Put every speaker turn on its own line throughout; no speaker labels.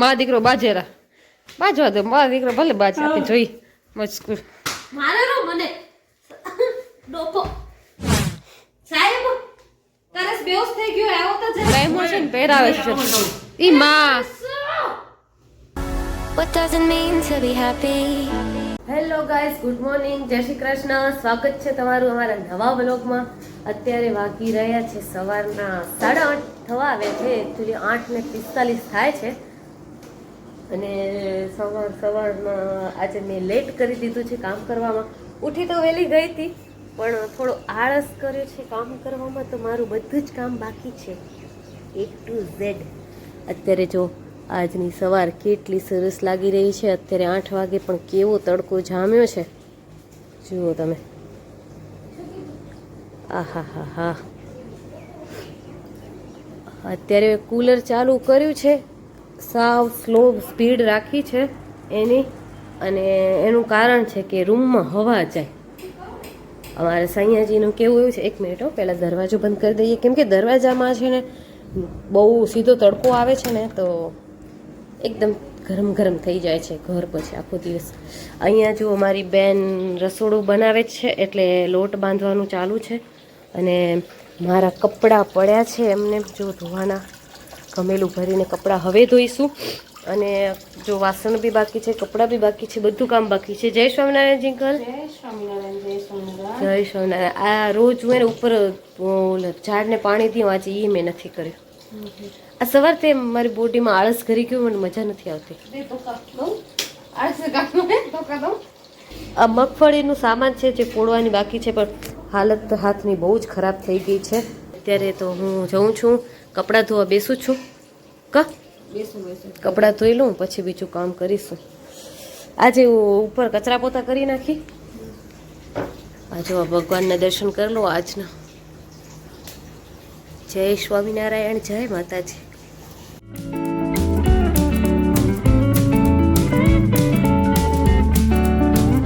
મા દીકરો બાજેરા. બાજવા દો મા દીકરો ભલે બાજે જોઈ. મસ્કુર
મારે રો મને. ડોકો. સાહેબ તરસ બેહોશ થઈ ગયો આવો તો જરા.
પ્રેમો છે ને પહેરાવે છે. ઈ માં
What doesn't mean to be happy?
Hello guys good morning જય શ્રી કૃષ્ણ. સ્વાગત છે તમારું અમારા નવા બ્લોગમાં અત્યારે વાગી રહ્યા છે સવારના સાડા આઠ થવા આવે છે. એકચ્યુઅલી આઠ ને પિસ્તાલીસ થાય છે. અને સવાર, સવારમાં આજે મેં લેટ કરી દીધું છે કામ કરવામાં. ઉઠી તો વહેલી ગઈ હતી, પણ થોડો આળસ કર્યો છે કામ કરવામાં, તો મારું બધું જ કામ બાકી છે. એ ટુ ઝેડ અત્યારે જો આજની સવાર કેટલી સરસ લાગી રહી છે. અત્યારે આઠ વાગે પણ કેવો તડકો જામ્યો છે. જુઓ તમે. આહા હા હા અત્યારે કુલર ચાલુ કર્યું છે. સાવ સ્લો સ્પીડ રાખી છે એની અને એનું કારણ છે કે રૂમમાં હવા જાય. અમારે સૈયાજીનું કેવું એવું છે, એક મિનિટ હો, પહેલાં દરવાજો બંધ કરી દઈએ. કેમ કે દરવાજામાં છે ને બહુ સીધો તડકો આવે છે ને, તો એકદમ ગરમ ગરમ થઈ જાય છે ઘર પછી આખો દિવસ. અહીંયા જો અમારી બેન રસોડું બનાવે છે, એટલે લોટ બાંધવાનું ચાલુ છે. અને મારા કપડાં પડ્યા છે એમને જો ધોવાના. ગમેલું ભરીને કપડાં હવે ધોઈશું. અને જો વાસણ બી બાકી છે કપડાં બી બાકી છે બધું કામ બાકી છે. જય સ્વામિનારાયણ જિંકલ જય સ્વામિનારાયણ આ રોજ હું એને ઉપર ઝાડને પાણી દઉં આજે એ મેં નથી કર્યું. આ સવાર તે મારી બોડીમાં આળસ કરી ગયું મને મજા નથી આવતી. આ મગફળીનું સામાન છે જે ફોડવાની બાકી છે પણ હાલત હાથની બહુ જ ખરાબ થઈ ગઈ છે. અત્યારે તો હું જઉં છું. કપડાં ધોવા બેસું છું. કા? કપડાં ધોઈ લઉં પછી બીજું કામ કરીશું. આજે ઉપર કચરા પોતા કરી નાખી. આજે ભગવાનના દર્શન કરી લો આજના. જય સ્વામિનારાયણ જય માતાજી.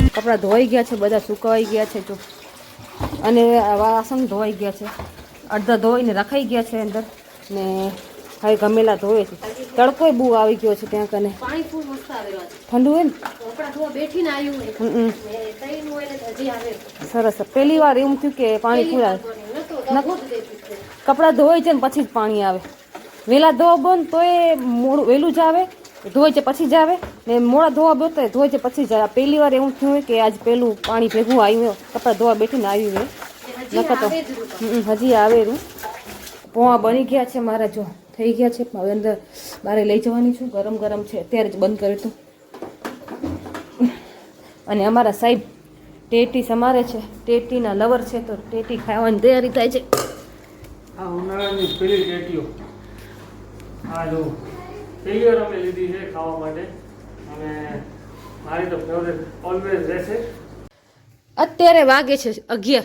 કપડાં ધોવાઈ ગયા છે બધા સુકવાઈ ગયા છે જો. અને વાસણ ધોવાઈ ગયા છે. અડધા ધોઈને રખાઈ ગયા છે અંદર. ને હવે ગમેલા ધોવે છે. તડકોય બહુ આવી ગયો છે ત્યાં કને.
પાણી ફૂલ મસ્ત આવેલો છે.
ઠંડુ હોય ને?
કપડા ધોવા બેઠીને આવ્યું
હમ, સરસ પહેલી વાર એવું થયું કે પાણી પૂરા
આવે.
કપડાં ધોવાઈ છે ને પછી જ પાણી આવે. વહેલા ધોવા બંધ તો એ મોડું વહેલું જ આવે. ધોય છે પછી જ આવે. ને મોડા ધોવા બેઠો તો ધોવાય છે પછી જ આવે. પહેલી વાર એવું થયું હોય કે આજ પહેલું પાણી ભેગું આવ્યું કપડાં ધોવા બેઠીને આવ્યું હોય. નકર તો હજી આવે રહ્યું પોવા બની ગયા છે મારા જો. થઈ ગયા છે. હવે અંદર બારે લઈ જવાની છું. ગરમ ગરમ છે. અત્યારે જ બંધ કર્યું હતું. અને અમારા સાહેબ ટેટી સમારે છે. ટેટીના લવર છે તો ટેટી ખાવાની તૈયારી થાય છે.
આ ઉનાળાની પેલી ટેટીઓ. આ જો પેલી વાર અમે લીધી છે ખાવા માટે. અને મારી તો ફેવરેટ ઓલવેઝ રહેશે.
અત્યારે વાગે છે અગિયાર.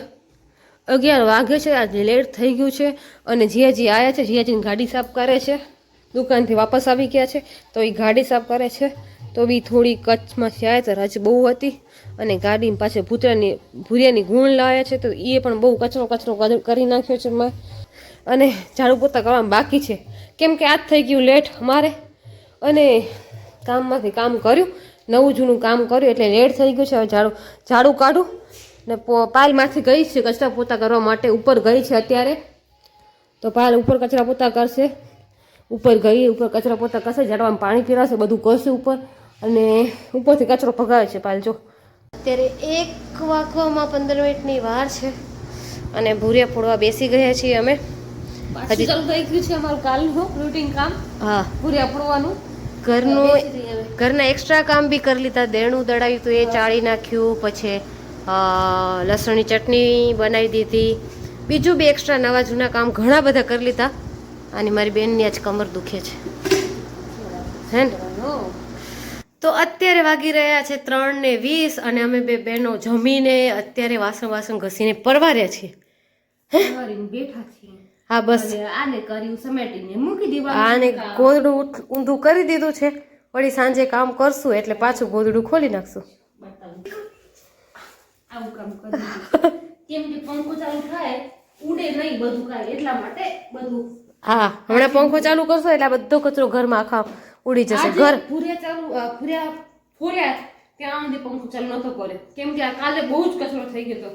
અગિયાર વાગે છે, આજે લેટ થઈ ગયું છે અને જીયાજી આવ્યા છે, જીયાજીની ગાડી સાફ કરે છે. દુકાનથી વાપસ આવી ગયા છે, તો એ ગાડી સાફ કરે છે. તો બી થોડી કચ્છમાં આવ્યા તો રજ બહુ હતી અને ગાડી પાછળ ભૂતરાની ભૂરિયાની ગુણ લાવ્યા છે, તો એ પણ બહુ કચરો કચરો કર- નાખ્યો છે મેં અને ઝાડુ પોતા કરવામાં બાકી છે. કેમ કે આજ થઈ ગયું લેટ અમારે. અને કામમાંથી કામ કર્યું, નવું જૂનું કામ કર્યું, એટલે લેટ થઈ ગયું છે, હવે ઝાડુ ઝાડુ કાઢું. ને પાલમાંથી ગઈ છે કચરા પોતા કરવા માટે ઉપર ગઈ છે અત્યારે. તો પાલ ઉપર કચરા પોતા કરશે. ઉપર ગઈ ઉપર કચરા પોતા કરશે ઝાડવામાં પાણી પીરાશે બધું કરશે ઉપર. અને ઉપરથી કચરો ભગાવે છે પાલ જો. અત્યારે એક વાગવામાં પંદર મિનિટની વાર છે અને ભૂરિયા ફોડવા બેસી ગયા છીએ અમે.
હજી ચાલુ થઈ ગયું છે અમારું કાલનું રૂટીન કામ.
હા.
ભૂરિયા ફોડવાનું.
ઘરનું. ઘરના એક્સ્ટ્રા કામ બી કરી લીધા દેણું દળાવ્યું તો એ ચાળી નાખ્યું પછી લસણની ચટણી બનાવી દીધી. બીજું બી એક્સ્ટ્રા નવા જૂના કામ ઘણા બધા કરી લીધા. અને મારી બેનની આજ કમર દુખે છે. હે ને? તો અત્યારે વાગી રહ્યા છે ત્રણ ને વીસ અને અમે બે બહેનો જમીને અત્યારે વાસણ વાસણ ઘસીને પરવાર્યા છીએ.
બેઠા છીએ.
હા બસ.
આને કર્યું સમેટીને. મૂકી દેવાનું
આને ગોદડું ઊંધું કરી દીધું છે. વળી સાંજે કામ કરશું એટલે પાછું ગોદડું ખોલી નાખશું.
આવું કામ કરી કેમ કે પંખો ચાલુ થાય ઉડે નહીં બધું કાંઈ એટલા માટે બધું
હા હમણાં પંખો ચાલુ કરશો એટલે બધો કચરો ઘરમાં આખા
ઉડી જશે ઘર.
ફૂર્યા ચાલુ ફૂર્યા ભૂર્યા ફોર્યા ત્યાં સુધી પંખો ચાલુ નતો કરે કેમ કે આ કાલે બહુ જ કચરો થઈ ગયો હતો.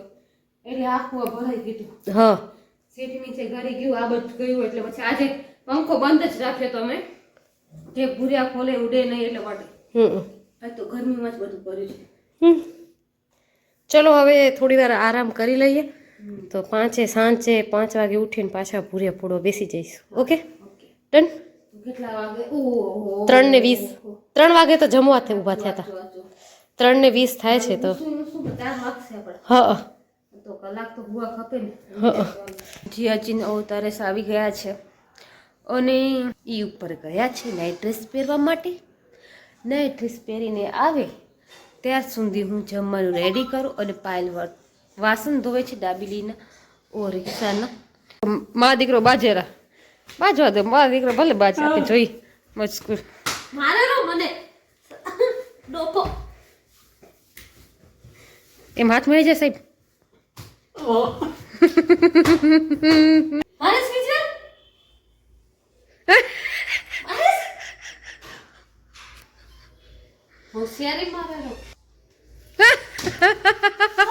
એટલે આખું ભરાઈ ગયું
હા.
સીટ નીચે ઘરે ગયું આ બધું ગયું એટલે પછી આજે પંખો બંધ જ રાખ્યો તો અમે. કે ભૂર્યા ખોલે ઉડે નહીં એટલે માટે.
હમ.
તો ગરમીમાં જ બધું કર્યું છે.
ચલો હવે થોડી વાર આરામ કરી લઈએ. તો પાંચે સાંજે પાંચ વાગે ઉઠીને પાછા ભૂરે પૂડો બેસી જઈશું. ઓકે? ડન? ત્રણ ને વીસ. ત્રણ વાગે તો જમવા ઊભા થયા હતા. ત્રણ ને વીસ થાય છે તો. હા
કલાક તો ભૂવા ખપે ને જીયાજીન અવતારેસ આવી ગયા છે. અને એ ઉપર ગયા છે. નાઇટ ડ્રેસ પહેરવા માટે. નાઇટ ડ્રેસ પહેરીને આવે. ત્યાર સુધી હું જમવાનું રેડી કરું અને પાયલ વાસણ ધોવે છે ડાબીલીના. ઓ રિક્ષાના.
મા દીકરો બાજેરા. બાજવા દો મા દીકરો ભલે બાજે આપણે જોઈ મજકૂર
મારે
એમ હાથ મળી જાય સાહેબ?
હોશિયારી મારે રો तो तब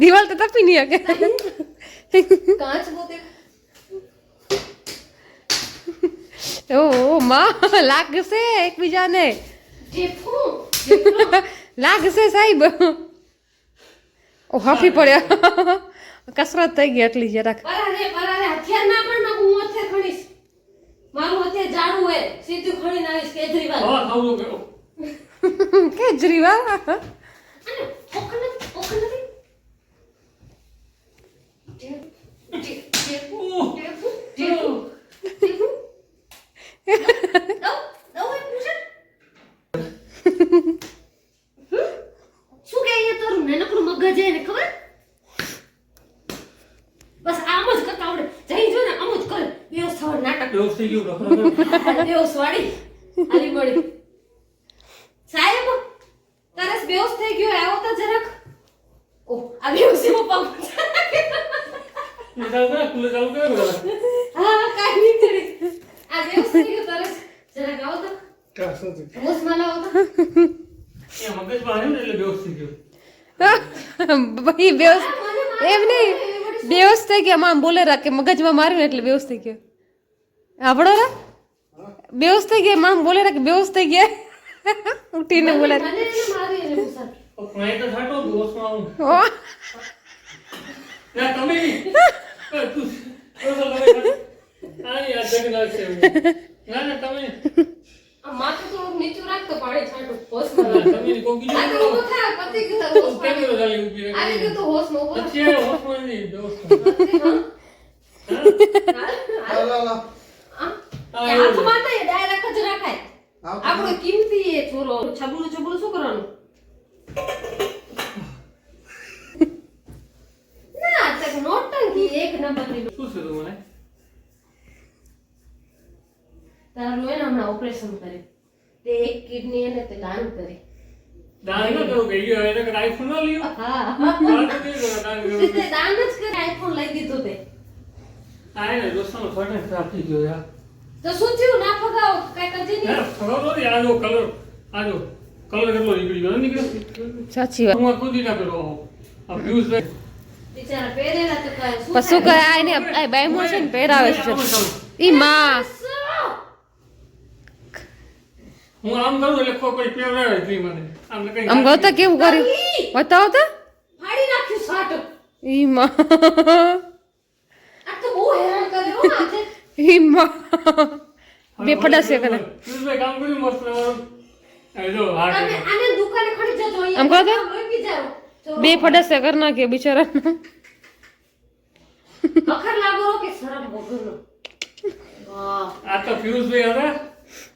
દેખો
તો તપી નહીં શકે.
કાચ બોતે
ઓ, માં, લાગશે એકબીજાને. લાગશે સાહેબ. ઓ, હાફી પડ્યા. કસરત થઈ ગઈ એટલી જરાક
પરારે પરારે હથિયાર ના પણ નાખું હું હથિયાર ખણીશ મારું અત્યારે જાડું હોય સીધું ખણીને આવીશ કેજરીવાલ
ખાવું
કેજરીવાલ?
અને ઓખ નથી ઓખ નથી જે- જે- જેફું, જેફું, જેફું, જેફું. દઉં? દઉં એક પૂછે? શું કે અહીંયા તારું નાનકડું મગજ હે ને ખબર બસ આમ જ કરતા આવડે જઈ જો ને આમ જ કરે વ્યવસ્થા નાટક
બેહોશ થઈ ગયું ડોક્ટર
બેહોશ વાળી. આલી મળી સાહેબ તરસ બેહોશ થઈ ગયો આવો તો જરાક. ઓ આ હા કાઈ નહીં કરી. આ બેહોશ થઈ ગયો તરસ. જરાક આવો તો.
ક્યાં શું થયું?
હોશમાં લાવો તો.
એ મગજમાં આવ્યું એટલે બેહોશ થઈ ગયો.
ભાઈ બેહોશ એમ નહીં. બેહોશ થઈ ગયા માં બોલે રાખે મગજમાં માર્યું એટલે બેહોશ થઈ ગયો. આપણો રા બેહોશ થઈ ગયા માં બોલે રાખે બેહોશ થઈ ગયા ઉઠીને બોલે
મને હાથમાં નહીં, ડાયરેક્ટ જ રાખાય. આપણો કિંમતી એ છોરો? છબડું છબડું શું કરવાનું? ના તક નોટંકી એક નંબરની
શું છે મને?
તારું એને હમણાં ઓપરેશન કર્યું. તે એક કિડની એને તે દાન કરે.
દાન ન કરું કે ઈ એને કદાચ આઈફોન ન લ્યો
હા.
દાન તો કરો, કરો.
તે જ કરે આઈફોન લઈ દીધો તે.
આ એને દોસ્તાનો ફરને ખરાબ થઈ ગયો યાર.
તો શું થયું? ના ફગાવો. કઈ કરજે નહીં.
ફગાવો નથી આ કલર આ કલર કેટલો નીકળી ગયો નીકળ્યો?
સાચી વાત.
હું ઈ ના કરો આ ફ્યુઝ.
બિચારા પહેરેલા તો કાય શું
પણ કાય
આને
આ બાયમો છે ને પહેરાવે છે. ઈ માં.
હું આમ કરું એટલે કોઈ પહેરાવે જ નહીં મને. આમ ને
આમ ગોતા કેવું કર્યું બતાવો તો
ફાડી નાખ્યું સાટ
ઈ માં.
આ તો બહુ હેરાન કર્યો હો આજે
ઈ માં બે પડાશે કરે
views કામ કરી મસ્ત. જો
આને દુકાને ખડી જતો
આમ કહો તો? બે પડાશે કર નાખે બિચારા
અખર લાગો કે શરમ વગરનો.
આ તો પિયુષભાઈ હતા.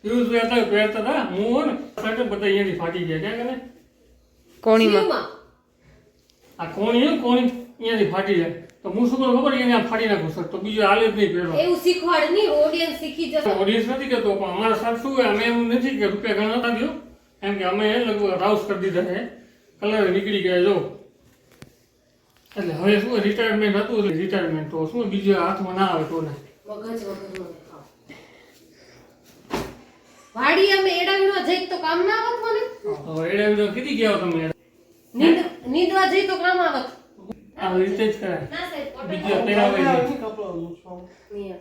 પિયુષભાઈ હતા પહેરતા હતા. હું ને શર્ટ બધા અહીંયાથી ફાટી ગયા. ક્યાં કને
કોણીમાં.
આ કોણી કોણી અહીંયાથી ફાટી જાય. તો હું શું કરું? ખબર અહીંયા ફાડી નાખું તો બીજું હાલે જ નહીં પહેરવા
એવું શીખવાડ નહીં ઓડિયન્સ શીખી જશે.
ઓડિયન્સ નથી કહેતો પણ અમારા સાહેબ શું અમે એમ નથી કે રૂપિયા ઘણા ના દો એમ કે અમે લગભગ રાઉસ કરી દીધા છે. કલર નીકળી ગયા જો. એટલે હવે શું રિટાયરમેન્ટ હતું રિટાયરમેન્ટ તો શું બીજું હાથમાં ના આવે તો ને
મગજ દેખાવ. વાડી અમે એડાવીનો જઈ તો કામ ના આવત મને?
હવે એડાવીનો કીધી ગયા તમે.
નીંદ નીંદવા જઈ તો કામ આવત.
આ રીતે જ કરાય.
ના સાહેબ
બીજું પહેરાવે
નહીં.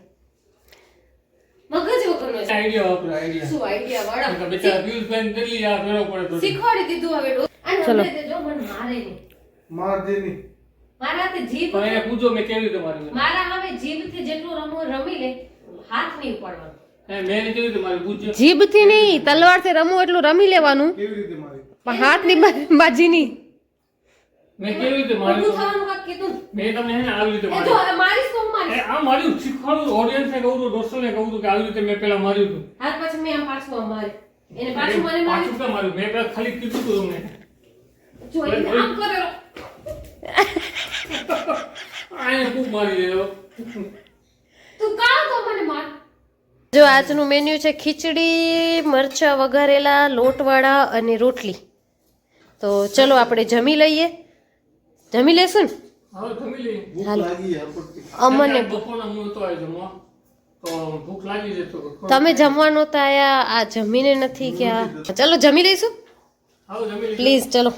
મગજ વગરનો છે.
આઈડિયા વાપરો આઈડિયા
શું આઈડિયા વાળા?
બેચારા બેન કેટલી આ ફેરવો પડે તો.
શીખવાડી દીધું હવે
ચલો.
તે જો મને મારે નહીં. મારા હાથે જીભ
પણ એને પૂછો મે કેવી રીતે મારી
મારા હવે જીભથી જેટલું રમો રમી લે હાથ નહીં પડવાનો
હે મેં એને કેવી રીતે
જીભથી નહીં તલવારથી રમવું એટલું રમી લેવાનું.
કેવી રીતે મારી?
પણ હાથની ની બાજી નહીં
મેં કેવી રીતે મારી
થવાનું કાંઈક કીધું
મેં તમને હે ને આવી રીતે
એ
મારી
જો મારીશ તો મારીશ
આ માર્યું શીખવાડું ઓડિયન્સ ને કહું છું દોસ્તોને કહું છું કે આવી રીતે મેં પેલા માર્યું હતું.
હાથ પછી મેં આમ પાછું આમ મારી એને પાછું મને મારી
પાછું માર્યું. મેં પેલા ખાલી કીધું હતું તમને.
જો આમ કરેલો.
આને ખૂબ મારી દેલો
તું કાં તો મને માર?
જો આજનું મેન્યુ છે ખીચડી મરચાં વઘારેલા લોટવાળા અને રોટલી. તો ચલો આપણે જમી લઈએ. જમી લેશું અમને
બપોરના હું નહોતો આવ્યો જમવા? તો ભૂખ લાગી જતો
તમે જમવા નહોતા આયા આ જમીને નથી ગયા. ચલો જમી લઈશું. પ્લીઝ ચલો.